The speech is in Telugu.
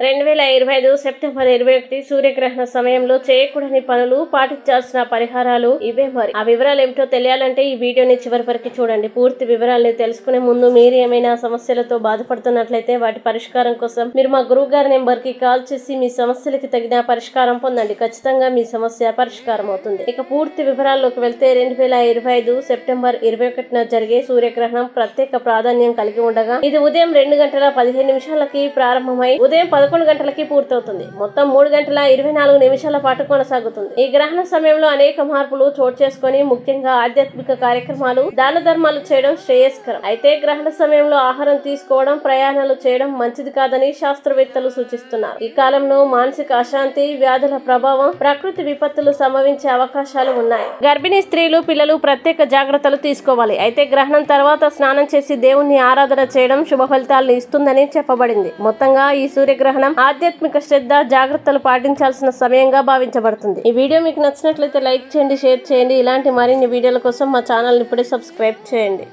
రెండు వేల ఇరవై ఐదు సెప్టెంబర్ ఇరవై ఒకటి సూర్యగ్రహణ సమయంలో చేయకూడని పనులు పాటించాల్సిన పరిహారాలు ఇవే మరి. ఆ వివరాలు ఏమిటో తెలియాలంటే ఈ వీడియోని చివరి వరకు చూడండి. పూర్తి వివరాలని తెలుసుకునే ముందు మీరు ఏమైనా సమస్యలతో బాధపడుతున్నట్లయితే వాటి పరిష్కారం కోసం మీరు మా గురువు గారి నెంబర్కి కాల్ చేసి మీ సమస్యలకి తగిన పరిష్కారం పొందండి. ఖచ్చితంగా మీ సమస్య పరిష్కారం అవుతుంది. ఇక పూర్తి వివరాల్లోకి వెళ్తే రెండు వేల ఇరవై ఐదు సెప్టెంబర్ ఇరవై ఒకటిన జరిగే సూర్యగ్రహణం ప్రత్యేక ప్రాధాన్యం కలిగి ఉండగా ఇది ఉదయం రెండు గంటల పదిహేను నిమిషాలకి ప్రారంభమై ఉదయం పదకొండు గంటలకి పూర్తవుతుంది. మొత్తం మూడు గంటల ఇరవై నాలుగు నిమిషాల పాటు కొనసాగుతుంది. ఈ గ్రహణ సమయంలో అనేక మార్పులు చోటు చేసుకొని ముఖ్యంగా ఆధ్యాత్మిక కార్యక్రమాలు దాన ధర్మాలు చేయడం శ్రేయస్కరం. అయితే గ్రహణ సమయంలో ఆహారం తీసుకోవడం ప్రయాణాలు చేయడం మంచిది కాదని శాస్త్రవేత్తలు సూచిస్తున్నారు. ఈ కాలంలో మానసిక అశాంతి వ్యాధుల ప్రభావం ప్రకృతి విపత్తులు సంభవించే అవకాశాలు ఉన్నాయి. గర్భిణీ స్త్రీలు పిల్లలు ప్రత్యేక జాగ్రత్తలు తీసుకోవాలి. అయితే గ్రహణం తర్వాత స్నానం చేసి దేవుణ్ణి ఆరాధన చేయడం శుభ ఫలితాలను ఇస్తుందని చెప్పబడింది. మొత్తంగా ఈ సూర్యగ్రహణం ఆధ్యాత్మిక శ్రద్ధ జాగ్రత్తలు పాటించాల్సిన సమయంగా భావించబడుతుంది. ఈ వీడియో మీకు నచ్చినట్లయితే లైక్ చేయండి షేర్ చేయండి. ఇలాంటి మరిన్ని వీడియోల కోసం మా ఛానల్ ఇప్పుడే సబ్స్క్రైబ్ చేయండి.